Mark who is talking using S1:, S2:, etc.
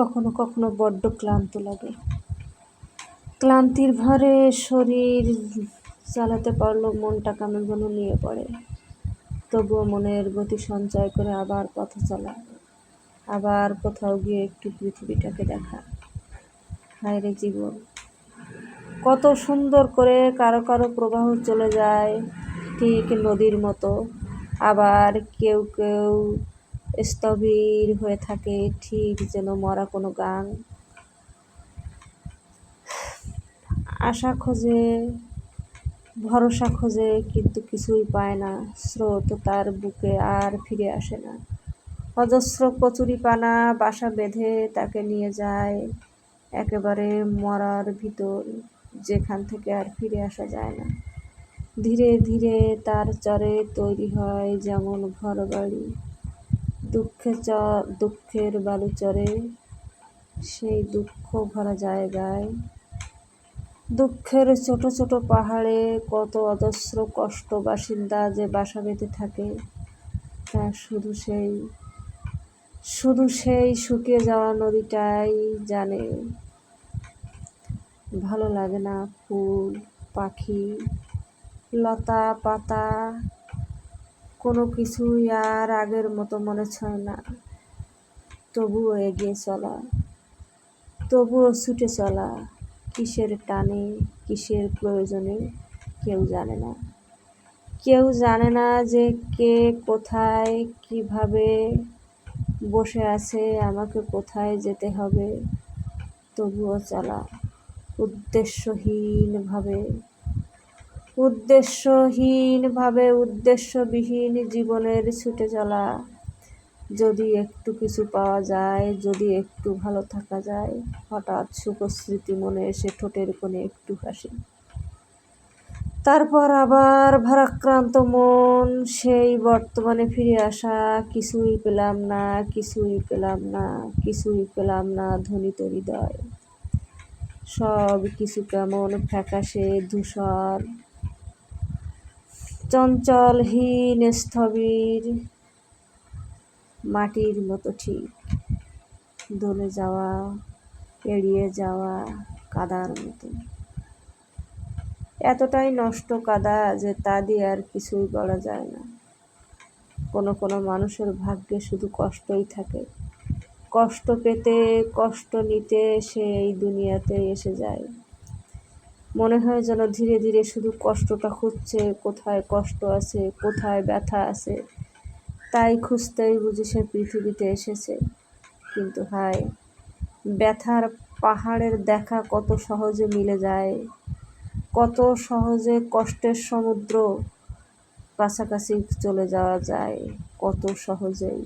S1: কখনো কখনো বড্ড ক্লান্ত লাগে। ক্লান্তির ভরে শরীর চালাতে পারলেও মনটা কেমন যেন নিয়ে পড়ে। তবুও মনের গতি সঞ্চয় করে আবার পথ চলা, আবার কোথাও গিয়ে একটু পৃথিবীটাকে দেখা। হায় রে জীবন, কত সুন্দর করে কারও কারও প্রবাহ চলে যায় ঠিক নদীর মতো, আবার কেউ কেউ স্থবির হয়ে থাকে, ঠিক যেন মরা কোনো গান আশা খোঁজে, ভরসা খোঁজে, কিন্তু কিছুই পায় না। স্রোত তার বুকে আর ফিরে আসে না। অজস্র কচুরি পানা বাসা বেঁধে তাকে নিয়ে যায় একেবারে মরার ভিতর, যেখান থেকে আর ফিরে আসা যায় না। ধীরে ধীরে তার চরে তৈরি হয় যেমন ঘর বাড়ি দুঃখে চ, দুঃখের বালুচরে সেই দুঃখ ভরা জায়গায়। দুঃখের ছোট ছোট পাহাড়ে কত অজস্র কষ্ট বাসিন্দা যে বাসা বেঁধে থাকে, তা শুধু সেই শুধু সেই শুকিয়ে যাওয়া নদীটাই জানে। ভালো লাগে না ফুল, পাখি, লতা পাতা কোনো কিছুই আর আগের মতো মনে ছয় না। তবুও এগিয়ে চলা, তবুও ছুটে চলা, কিসের টানে, কিসের প্রয়োজনে কেউ জানে না। কেউ জানে না যে কে কোথায়, কীভাবে বসে আছে, আমাকে কোথায় যেতে হবে। তবুও চলা, উদ্দেশ্যহীনভাবে উদ্দেশ্যহীনভাবে উদ্দেশ্যবিহীন জীবনের ছুটে চলা। যদি একটু কিছু পাওয়া যায়, যদি একটু ভালো থাকা যায়, হঠাৎ সুখস্মৃতি মনে এসে ঠোঁটের কোণে একটু হাসি। তারপর আবার ভারাক্রান্ত মন, সেই বর্তমানে ফিরে আসা, কিছুই পেলাম না, কিছুই পেলাম না, কিছুই পেলাম না ধ্বনিত হৃদয়। সব কিছু কেমন ফ্যাকাশে, ধূসর চঞ্চলহীন স্থবির মাটির মতো ঠিক। দলে যাওয়া এড়িয়ে যাওয়া কাদার মতো। এতটাই নষ্ট কাদা যে তা দিয়ে আর কিছুই বলা যায় না। কোনো কোনো মানুষের ভাগ্যে শুধু কষ্টই থাকে। কষ্ট পেতে, কষ্ট নিতে সে এই দুনিয়াতে এসে যায়। মনে হয় যেন ধীরে ধীরে শুধু কষ্টটা খুঁজছে কোথায় কষ্ট আছে, কোথায় ব্যথা আছে, তাই খুঁজতেই বুঝি সে পৃথিবীতে এসেছে। কিন্তু হায়, ব্যথার পাহাড়ের দেখা কত সহজে মিলে যায়, কত সহজে কষ্টের সমুদ্র কাছাকাছি চলে যাওয়া যায়, কত সহজেই।